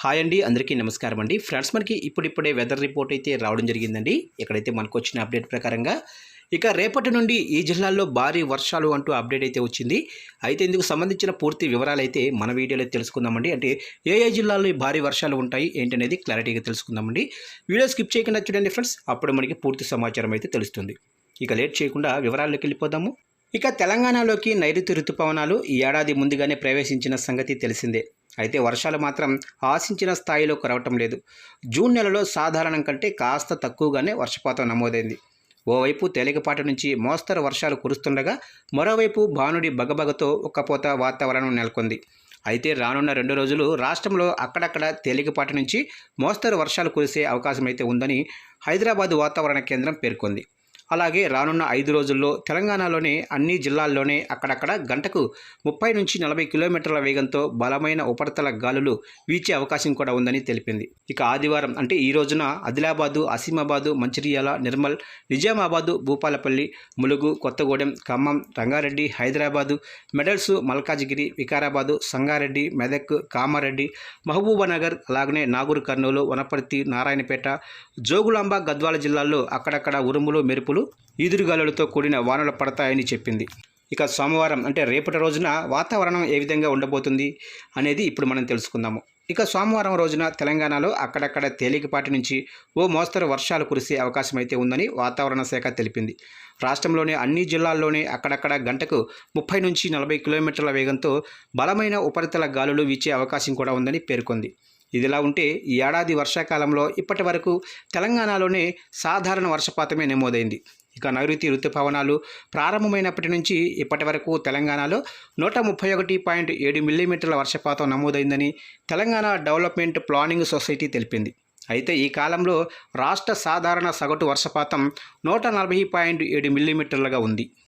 Hi అండి అందరికీ నమస్కారం అండి. ఫ్రెండ్స్ మనకి ఇప్పుడిప్పుడే వెదర్ రిపోర్ట్ అయితే రావడం జరిగిందండి. ఇక్కడైతే మనకు వచ్చిన అప్డేట్ ప్రకారంగా ఇక రేపటి నుండి ఈ జిల్లాల్లో భారీ వర్షాలు అంటూ అప్డేట్ అయితే వచ్చింది. అయితే ఇందుకు సంబంధించిన పూర్తి వివరాలు అయితే మన వీడియోలో తెలుసుకుందామండి. అంటే ఏ ఏ జిల్లాల్లో భారీ వర్షాలు ఉంటాయి ఏంటనేది క్లారిటీగా తెలుసుకుందామండి. వీడియో స్కిప్ చేయకుండా చూడండి ఫ్రెండ్స్. అప్పుడు మనకి పూర్తి సమాచారం అయితే తెలుస్తుంది. ఇక లేట్ చేయకుండా వివరాల్లోకి వెళ్ళిపోదాము. ఇక తెలంగాణలోకి నైరుతి ఋతుపవనాలు ఈ ఏడాది ముందుగానే ప్రవేశించిన సంగతి తెలిసిందే. అయితే వర్షాలు మాత్రం ఆశించిన స్థాయిలో కురవటం లేదు. జూన్ నెలలో సాధారణం కంటే కాస్త తక్కువగానే వర్షపాతం నమోదైంది. ఓవైపు తేలికపాటి నుంచి మోస్తరు వర్షాలు కురుస్తుండగా మరోవైపు భానుడి బగబగతో ఉక్కపోత వాతావరణం నెలకొంది. అయితే రానున్న రెండు రోజులు రాష్ట్రంలో అక్కడక్కడ తేలికపాటి నుంచి మోస్తరు వర్షాలు కురిసే అవకాశం అయితే ఉందని హైదరాబాద్ వాతావరణ కేంద్రం పేర్కొంది. అలాగే రానున్న ఐదు రోజుల్లో తెలంగాణలోని అన్ని జిల్లాల్లోనే అక్కడక్కడ గంటకు ముప్పై నుంచి నలభై కిలోమీటర్ల వేగంతో బలమైన ఉపరితల గాలులు వీచే అవకాశం కూడా ఉందని తెలిపింది. ఇక ఆదివారం అంటే ఈ రోజున ఆదిలాబాదు అసీమాబాదు మంచిర్యాల నిర్మల్ నిజామాబాదు భూపాలపల్లి ములుగు కొత్తగూడెం ఖమ్మం రంగారెడ్డి హైదరాబాదు మెడల్స్ మల్కాజిగిరి వికారాబాదు సంగారెడ్డి మెదక్ కామారెడ్డి మహబూబానగర్ అలాగనే నాగూర్ కర్నూలు వనపర్తి నారాయణపేట జోగులాంబ గద్వాల జిల్లాల్లో అక్కడక్కడ ఉరుములు మెరుపులు ఈదురుగాలులతో కూడిన వానలు పడతాయని చెప్పింది. ఇక సోమవారం అంటే రేపటి రోజున వాతావరణం ఏ విధంగా ఉండబోతుంది అనేది ఇప్పుడు మనం తెలుసుకుందాము. ఇక సోమవారం రోజున తెలంగాణలో అక్కడక్కడ తేలికపాటి నుంచి ఓ మోస్తరు వర్షాలు కురిసే అవకాశం అయితే ఉందని వాతావరణ శాఖ తెలిపింది. రాష్ట్రంలోని అన్ని జిల్లాల్లోనే అక్కడక్కడ గంటకు ముప్పై నుంచి నలభై కిలోమీటర్ల వేగంతో బలమైన ఉపరితల గాలులు వీచే అవకాశం కూడా ఉందని పేర్కొంది. ఇదిలా ఉంటే ఈ ఏడాది వర్షాకాలంలో ఇప్పటి వరకు తెలంగాణలోనే సాధారణ వర్షపాతమే నమోదైంది. ఇక నైరుతి ఋతుపవనాలు ప్రారంభమైనప్పటి నుంచి ఇప్పటి వరకు తెలంగాణలో నూట ముప్పై ఒకటి పాయింట్ ఏడు మిల్లీమీటర్ల వర్షపాతం నమోదైందని తెలంగాణ డెవలప్మెంట్ ప్లానింగ్ సొసైటీ తెలిపింది. అయితే ఈ కాలంలో రాష్ట్ర సాధారణ సగటు వర్షపాతం నూట నలభై పాయింట్ ఏడు మిల్లీమీటర్లుగా ఉంది.